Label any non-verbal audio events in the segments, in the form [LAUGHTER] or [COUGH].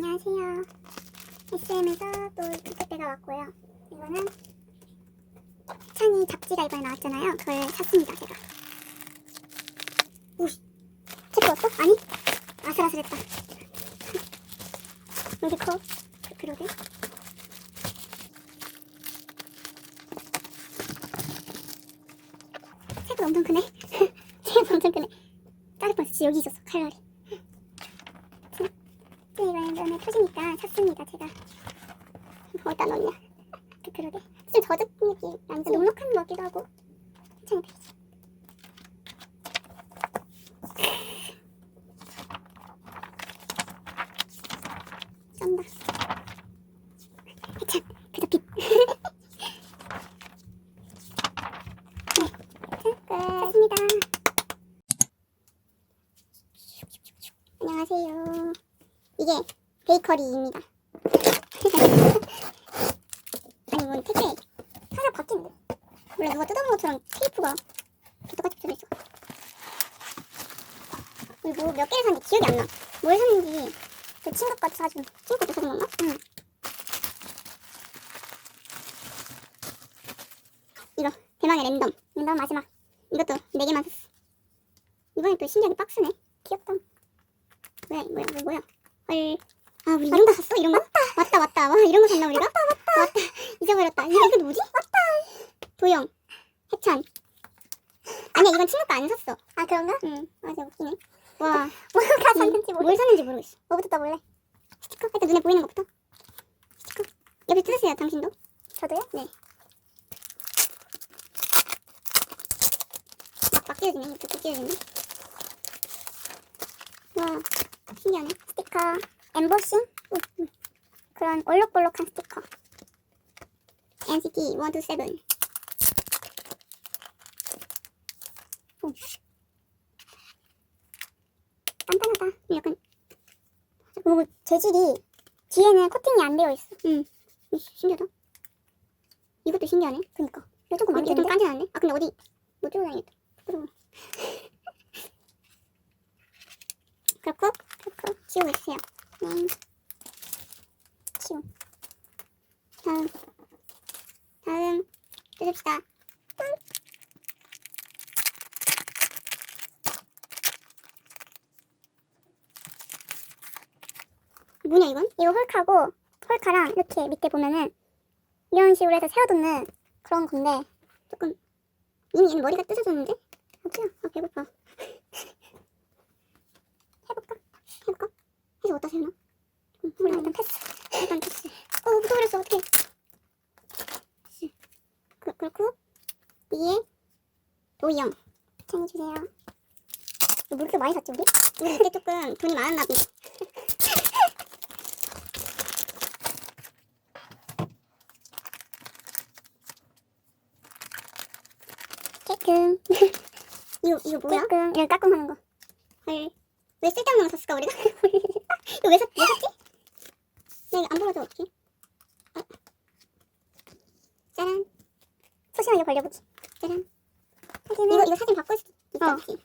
안녕하세요. SM에서 또 그때가 왔고요. 이거는 찬이 잡지가 이번에 나왔잖아요. 그걸 샀습니다, 제가. 오, 책 봤어? 아니? 아슬아슬했다. 왜 이렇게 커? 그, 그러게. 색도 엄청 크네. [LAUGHS] 색도 엄청 크네. 자를 뻔했어. 여기 있었어, 칼날이. 네, 표지니까 샀습니다, 제가. 어디다 넣냐? 그, 그러게. 좀 젖은 느낌. 좀 넉넉한 것 같기도 하고. 괜찮은 페이지. 쩐다. 참, 그저 빛. 네, 끝. 샀습니다. 안녕하세요. 이게 베이커리입니다. 아니 뭐 택배 살짝 바뀐데 원래 누가 뜯어본 것처럼 테이프가 똑같이 붙어져 있어. 그리고 뭐몇 개를 샀는지 기억이 안 나. 뭘 샀는지 그 친구까지 사준 친구도 사준 건가? 응. 이거 대망의 랜덤 랜덤 마지막 이것도 4 개만 샀어. 이번에 또 신기하게 박스네. 귀엽다. 뭐야 뭐야 뭐 뭐야 헐. 아 우리 이런 거 샀어? 이런 거? 맞다. 맞다 맞다. 와 이런 거 샀나 우리가? 맞다 맞다. 맞다. 잊어버렸다. 이거 이거 뭐지? 맞다. 도영. 해찬. 아니야 이건 친구 거안 샀어. 아 그런가? 응. 맞아 웃기네. 와. 뭐가 샀는지 모르 뭘 샀는지 모르겠어. 뭐부터 떠볼래? 스티커? 일단 눈에 보이는 것부터. 스티커? 옆에 뜯으세요 당신도. 저도요? 네. 막 끼워지네. 이렇게 꼭 끼워지네. 와 신기하네. 스티커, 엠보싱? 그런 올록볼록한 스티커. NCT 127. 오. 단단하다. 약간, 오, 재질이 뒤에는 코팅이 안 되어 있어. 응. 이, 신기하다. 이것도 신기하네. 그니까. 이거 조금 많이 좀 깐지나네. 아, 근데 어디, 못 들고 다니겠다. 부끄러워. 그렇고, 그렇고, 지우고 있어요. 네. 지우. 다음. 다음. 뜯읍시다. 짠. 뭐냐, 이건? 이거 홀카고, 홀카랑 이렇게 밑에 보면은, 이런 식으로 해서 세워두는 그런 건데, 조금, 이미 얘는 머리가 뜯어졌는데? 어찌야? 아, 배고파. [LAUGHS] 해볼까? 해볼까? 세우나? 응, 몰라 일단 패스 일단 패스 어 묻어버렸어 어떡해 그, 그렇고 위에 챙겨주세요 뭐 이렇게 많이 샀지 우리? 우리 이때 조금 돈이 많았나 보네 [LAUGHS] 깨끔 [LAUGHS] 이거 이거 뭐야? 깨끔 이거 까끔 하는 거 헐. 왜 쓸데없는 거 샀을까 우리가? [LAUGHS] 이거 왜, 샀, 왜 샀지? 나 이거 안 벌어져 어떡해? 아. 짜란 소심하게 벌려보기 짜란 사진은 이거, 이거 사진 바꿀 수 있어 어. 혹시?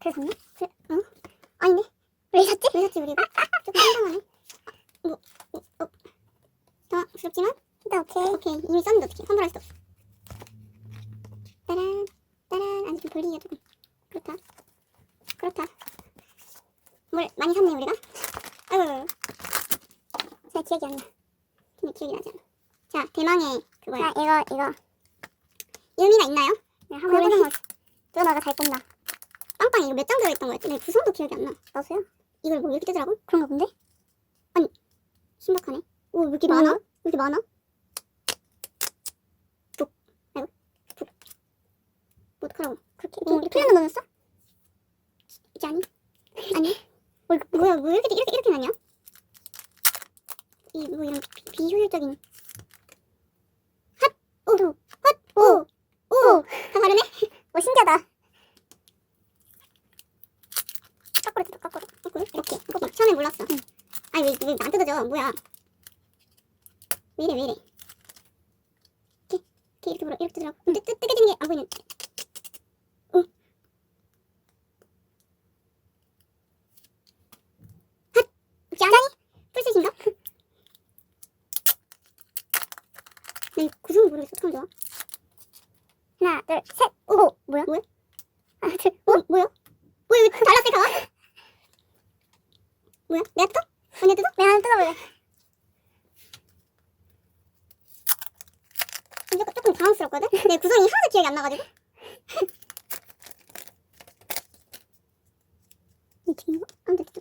그래서 샀나? 그래, 어? 아닌데? 왜 샀지? 왜 샀지 우리 이거? 조금 황당하네 뭐, 뭐, 어. 당황스럽지만 일단 오케이 오케이 이미 썼는데 어떡해 환불할 수 없어 따란 따란 아니 좀 돌리기가 조금 그렇다 그렇다 뭘 많이 샀네 우리가? 아유 잘 기억이 안 나. 근데 기억이 나지 않아. 자 대망의 그거야. 아 이거 이거 의미가 있나요? 네, 한번 해보는 거지. 누가 나가 잘 꼰다. 빵빵 이거 몇 장 들어있던 거였지? 내 구성도 기억이 안 나. 나도요? 이걸 뭐 이렇게 뜨더라고? 그런가 본데? 아니 신박하네. 오 왜 이렇게 많아? 왜 이렇게 많아? 북 아이고 북. 뭐 어떡하라고? 그렇게 뭐 이렇게 필요한 거 넣었어? 이게 아니? 아니? 뭐 이거 뭐야 왜 이렇게 이렇게 이렇게 나냐? 이 뭐 이런 비, 비효율적인. 핫오핫오오다 다르네? 오 [LAUGHS] 신기하다. 거꾸로 뜯어 거꾸로. 거꾸로 이렇게. 거꾸로 처음에 몰랐어. 응. 아니 왜왜안 뜯어져? 뭐야? 왜 이래 왜 이래? 이렇게 이렇게 이렇게 물어 이렇게 뜯으라고. 근데 뜨, 뜨게 되는 게 안 보이는 오 핫 혹시 아니? 풀셋인가? 모르겠어. 어떡하면 좋아? 하나, 둘, 셋. 오, 뭐야? 뭐야? 하나, 둘, 오, 뭐야? 뭐야, 왜 달랐어, 가? 뭐야? 내가 뜯어? 언니 뜯어? 내가 하나 뜯어볼래. 조금, 조금 당황스럽거든? 내 구성이 하나도 기억이 안 나가지고. 이 중국? 아무튼 뜯어.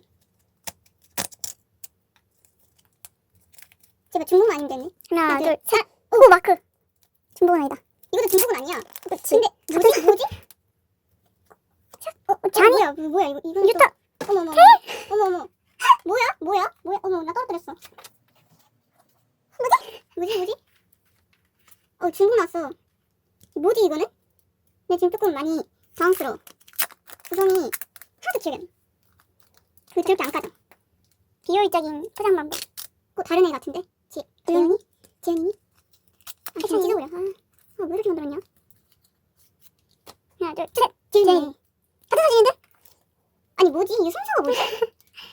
제발 중복은 아니면 되네. 하나, 둘, 셋. 오, 마크. 중복은 아니다. 이것도 중복은 아니야. 그치. 근데 뭐지? 뭐지? 어, 어, 잔이? 뭐야? 뭐야? 이거 이거 유타. 어머 어머. 어머 어머. 뭐야? 뭐야? 뭐야? 어머 나 떨어뜨렸어. 뭐지? 뭐지? 뭐지? 어 중복 났어. 뭐지 이거는? 근데 지금 조금 많이 당황스러워. 구성이 하나도 기억이. 그 드럽게 안 까져. 비효율적인 포장 방법. 어 다른 애 같은데? 지 지연이? 지연이? 아 그냥 찢어버려. 아, 아, 왜 이렇게 만들었냐? 하나, 둘, 셋! 지은이. 같은 사진인데? 아니, 뭐지? 이 순서가 뭐지?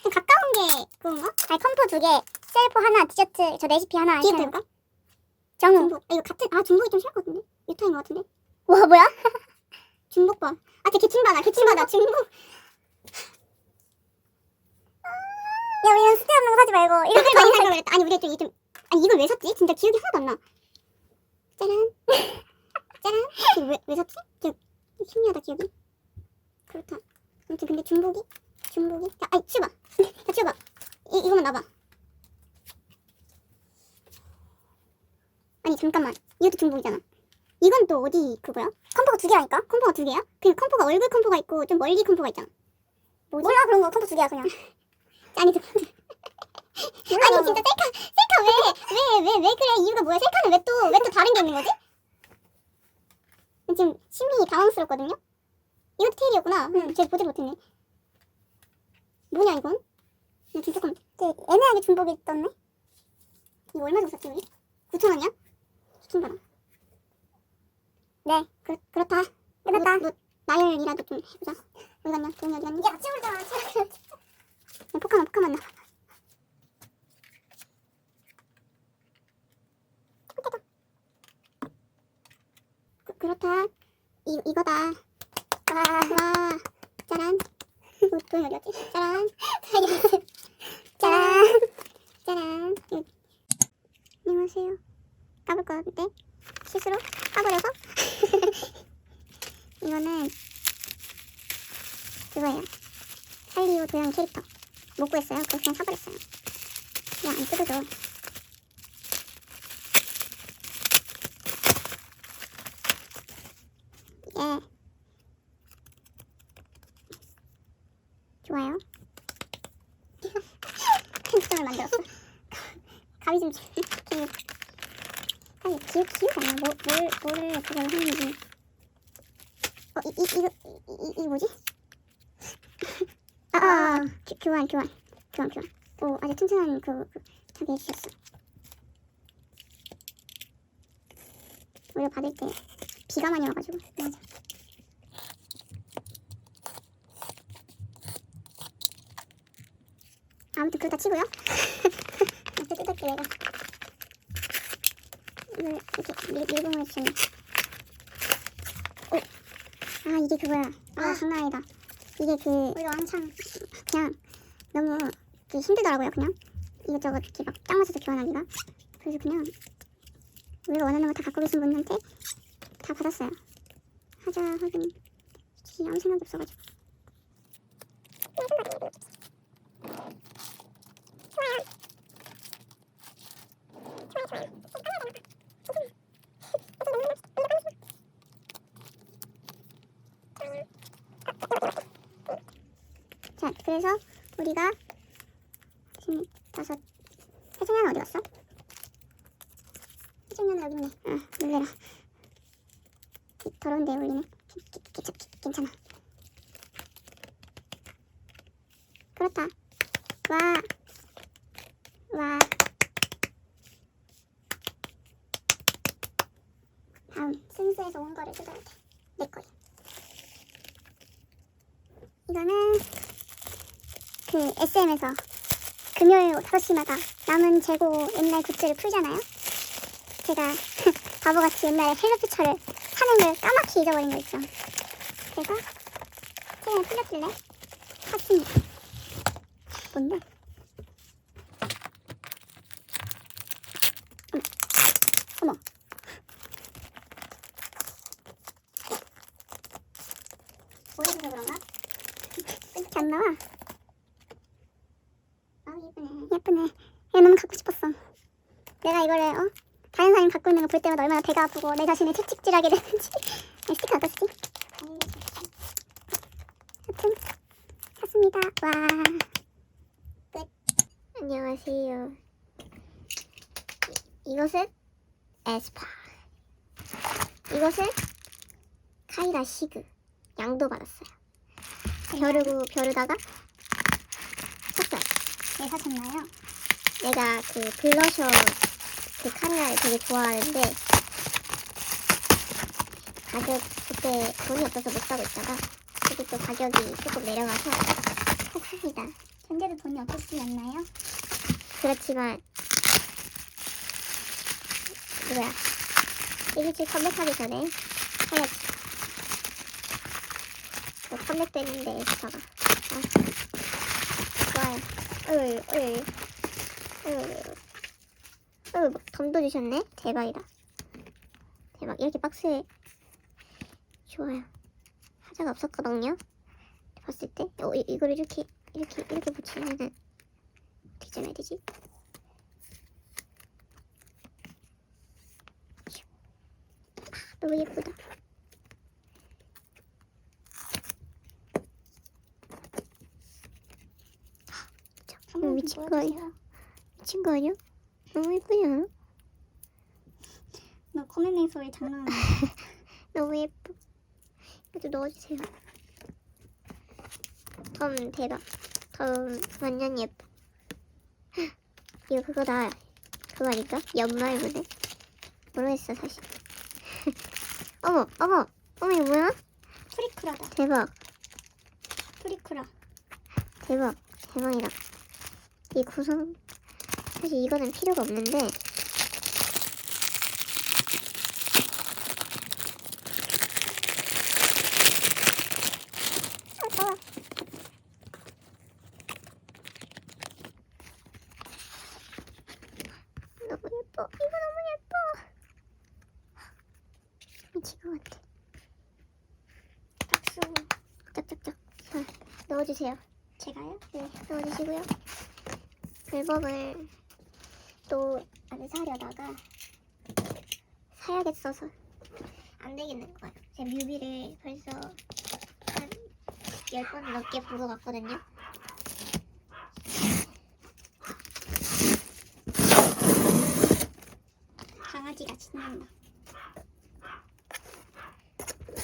좀 가까운 게 그건가? 아니, 컴포 두 개, 셀프 하나, 디저트, 저 레시피 하나. 뒤에 볼까? 정우. 중복. 아, 이거 같은, 아, 중복이 좀 심할 것 같은데? 유타인 것 같은데? 와, 뭐야? [LAUGHS] 중복 [LAUGHS] 봐. 아, 쟤 개침받아, 개침받아, 중복. 야, 우리는 쓸데없는 거 사지 말고, 이렇게 많이 살걸 그랬다. 아니, 우리가 좀, 좀, 아니, 이걸 왜 샀지? 진짜 기억이 하나도 안 나. 짜란. 짜란. 왜, 왜 샀지? 기억, 희미하다, 기억이. 그렇다. 아무튼 근데 중복이? 중복이? 야, 아니, 치워봐. 야, 치워봐. 이, 이거만 놔봐. 아니, 잠깐만. 이것도 중복이잖아. 이건 또 어디 그거야? 컴포가 두 개라니까? 컴포가 두 개야? 그 컴포가 얼굴 컴포가 있고 좀 멀리 컴포가 있잖아. 뭐지? 몰라 그런 거 컴포 두 개야 그냥. [LAUGHS] 아니 저 아니 진짜 셀카 셀카 왜 왜 왜 왜 그래 이유가 뭐야? 셀카는 왜 또 왜 또 다른 게 있는 거지? 지금 심히 당황스럽거든요. 이것도 테일이었구나. 응. 제가 보지 못했네. 뭐냐 이건? 나 진짜 조금 애매하게 중복이 떴네. 이거 얼마 주고 샀지 우리? 9천 원이야? 신받아. 네, 그, 그렇다. 끝났다. 뭐, 뭐, 나열이라도 좀 해보자. 어디 갔냐? 돈이 어디 갔냐? 야. 치우자. 포카만, 포카만 나. 그, 그렇다. 이, 이거다. 와, 와. 짜란. 어, 돈이 어디 갔지? 짜란. 짜란. 짜란. 음. 안녕하세요. 까볼 건데 실수로 까버려서 [LAUGHS] 이거는 그거예요. 살리오 도형 캐릭터 못 구했어요. 그래서 그냥 사버렸어요. 그냥 안 뜯어줘. 예. 좋아요. 편집점을 만들었어. 가위 좀 주. 기억. 아니 기억 기억 안 나. 뭐, 뭘 뭐를 그걸 했는지. 어, 이, 이, 이거, 이, 이, 이 뭐지? 아, 아, 아, 교, 교환, 교환, 교환, 교환. 오, 아주 튼튼한 그, 그 타게 해주셨어. 우리가 받을 때 비가 많이 와가지고. 맞아. 아무튼 그거 다 치고요. 이렇게 뜯을게 내가. 이걸 이렇게 밀, 밀봉을 해주셨네. 오, 아 이게 그거야. 아 장난 아니다. 이게 그 우리가 한창 그냥 너무 그 힘들더라고요. 그냥 이것저것 이렇게 막딱 맞춰서 교환하기가. 그래서 그냥 우리가 원하는 거 다 갖고 계신 분한테 다 받았어요. 하자 하긴 솔직히 아무 생각이 없어가지고. 자, 그래서 우리가 지금 다섯 혜정이는 어디 갔어? 혜정이는 여기 있네. 아, 놀래라. 이 더러운 데 올리네. 괜찮, 괜찮아. 그렇다. 와. 와. 다음 순수에서 온 거를 뜯어야 돼. 내 거야. 이거는 그 SM에서 금요일 5시마다 남은 재고 옛날 굿즈를 풀잖아요. 제가 [LAUGHS] 바보같이 옛날에 헬로피처를 사는 걸 까맣게 잊어버린 거 있죠. 그래서 최근에 풀렸길래 샀습니다. 뭔데? 어머, 어머. 오래돼서 그런가? 끝이 안 나와. 아 예쁘네. 얘 너무 갖고 싶었어. 내가 이거를 어 다른 사람이 갖고 있는 거볼 때마다 얼마나 배가 아프고 내 자신을 채찍질하게 되는지. 이 스티커 어디지 하여튼 샀습니다. 와. 끝. 안녕하세요. 이, 이것은 에스파. 이것은 카이라 시그. 양도 받았어요. 벼르고 벼르다가. 왜 사셨나요? 내가 그 블러셔 그 카메라를 되게 좋아하는데 가격 그때 돈이 없어서 못 사고 있다가 그게 또 가격이 조금 내려가서 샀습니다. 현재도 돈이 없으시지 않나요? 그렇지만 뭐야 127 컴백하기 전에. 저 컴백도 했는데 에스파가 아, 좋아요. 어이 어이 어이 어이 덤도 주셨네. 대박이다. 대박 이렇게 박스에 좋아요. 하자가 없었거든요. 봤을 때 어, 이, 이걸 이렇게 이렇게 이렇게 붙이면은 해야 되지? 아, 너무 예쁘다. 이거 미친 거 아니야? 미친 거 아니야? 너무 예쁘지 않아? 너 코네네 소리 장난 아니야. [LAUGHS] 너무 예뻐. 좀 넣어주세요. 덤 대박. 덤 완전 예뻐. [LAUGHS] 이거 그거다. 그거 아닐까? 연말문에. 모르겠어 사실. [LAUGHS] 어머 어머 어머 이거 뭐야? 프리크라다. 대박 프리크라. 대박 대박이다. 이 구성 사실 이거는 필요가 없는데. 박수. 짝짝짝. 자, 넣어주세요. 제가요? 네, 넣어주시고요. 앨범을 또안 사려다가 사야겠어서 안 되겠는 거예요. 제 뮤비를 벌써 한 10번 넘게 본 것 같거든요. 강아지가 짖는다.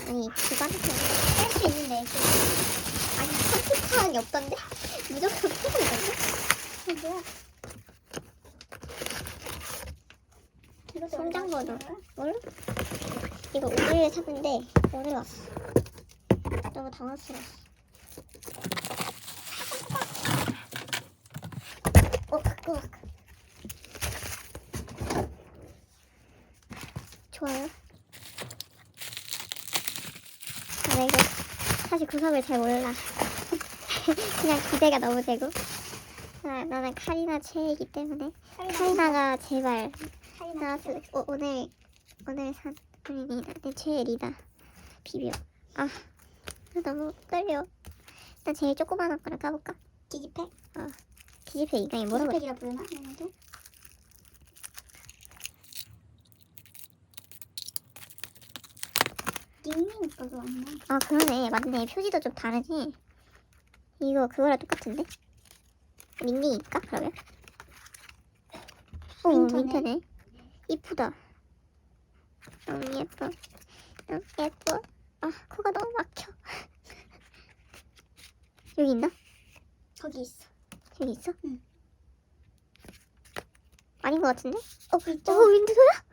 아니, 그거는 할수 있는데. 그- 아니, 컴퓨터는 없던데? 무조건 필요 있던데? 이거 성장번호. 몰라? 이거 오늘 샀는데 오늘 왔어. 너무 당황스러웠어. 어, 갖고 와. 좋아요. 아, 나 이거 사실 구성을 잘 몰라. [LAUGHS] 그냥 기대가 너무 되고. 아, 나는 카리나 최애이기 때문에 카리나 가 제발 카리나. 나왔어. 어, 오늘 오늘 산 우리 내 최애 리다 비벼. 아 너무 끌려. 나 제일 조그만한 거를 까볼까? 기지팩? 기지페 이강이 뭐라고? 해? 기지팩이라 부르나? 얘네들? 닝닝 거도 왔나? 아 그러네 맞네 표지도 좀 다르지. 이거 그거랑 똑같은데? 밍밍일까 그러면? 오 윈터네. 윈터네. 이쁘다. 너무 예뻐. 너무 예뻐. 아 코가 너무 막혀. [LAUGHS] 여기 있나? 저기 있어. 여기 있어? 응. 아닌 것 같은데? 어, 있죠? 어, 윈드소야?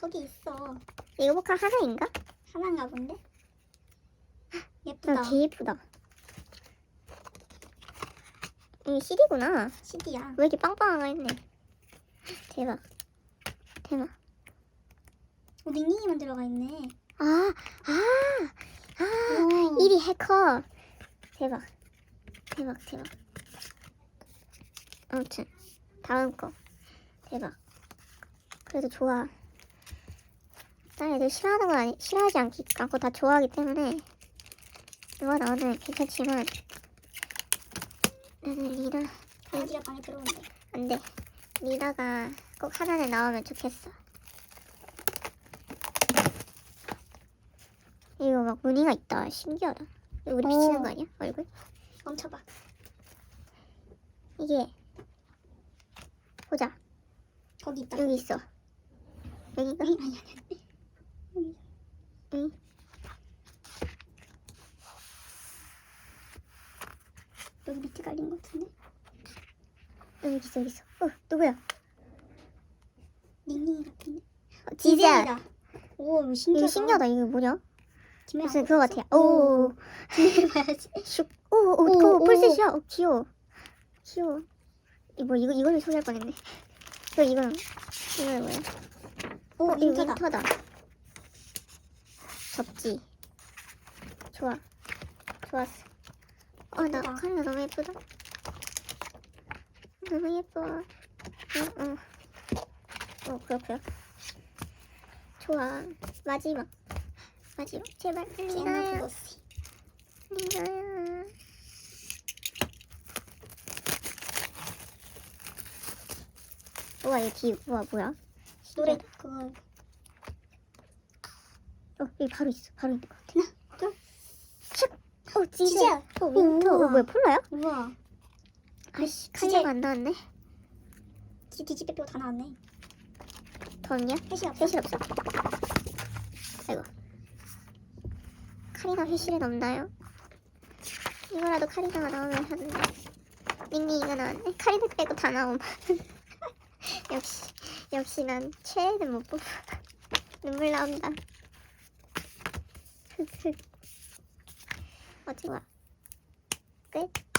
저기 [LAUGHS] 있어. 이거 보카 하나인가? 하나인가 본데? 나 예쁘다. 개 예쁘다. 이게 CD구나. CD야. 왜 이렇게 빵빵하가 했네. 대박. 대박. 오 닝닝이만 들어가 있네. 아, 아, 아, 오. 1위 해커. 대박. 대박, 대박. 아무튼, 다음 거. 대박. 그래도 좋아. 딴 애들 싫어하는 건 아니, 싫어하지 않기, 않고 다 좋아하기 때문에, 누가 나오든 괜찮지만, 나는 리나, 강아지가 방에 들어오는데. 안 돼. 리나가 꼭 하나는 나오면 좋겠어. 이거 막 무늬가 있다. 신기하다. 이거 우리 오. 비치는 거 아니야? 얼굴? 멈춰봐. 이게 보자. 거기 있다. 여기 있어. 여기가? 아니 아니 아니. 응. 여기 밑에 깔린 것 같은데. 여기 있어. 여기 있어. 어, 누구야? 닝닝이 같은데. 어. 디젤이다. 오 이거 신기하다. 신기하다. 이거 뭐냐? 무슨 그거 봤어? 같아. 오. 김혜 봐야지. 슉. 오, 오, 오, 오, 오. 풀셋이야. 어, 귀여워. 귀여워. 이거 이거 이걸 소개할 뻔했네. 이거 이거 이거 뭐야? 오 어, 이거. 윈터다. 접지. 좋아. 좋았어. 어, 나 예쁘다. 카메라 너무 예쁘다. 너무 예뻐. 응, 응. 어, 그렇고요. 좋아. 마지막. 마지막. 제발. 리나야. 리나야. 우와, 이 뒤, 우와, 뭐야? 노래 그거 어, 여기 바로 있어. 바로 있는 것 같아. 하나 둘. 슉! 어, 지젤. 지젤. 어, 윈터. 어. 뭐야, 폴라야? 우와. 아이씨. 칼리가 안 나왔네. 디 뒤집에 빼고 다 나왔네. 더 없냐? 회식 없어. 회실 없어. 아이고. 카리나 회실은 없나요? 이거라도 카리나가 나오면 하는데. 닝닝이가 나왔네. 카리나 빼고 다 나옴. [LAUGHS] 역시, 역시 난 최애는 못 뽑아. [LAUGHS] 눈물 나온다. 흑흑. 어, 좋아. 끝.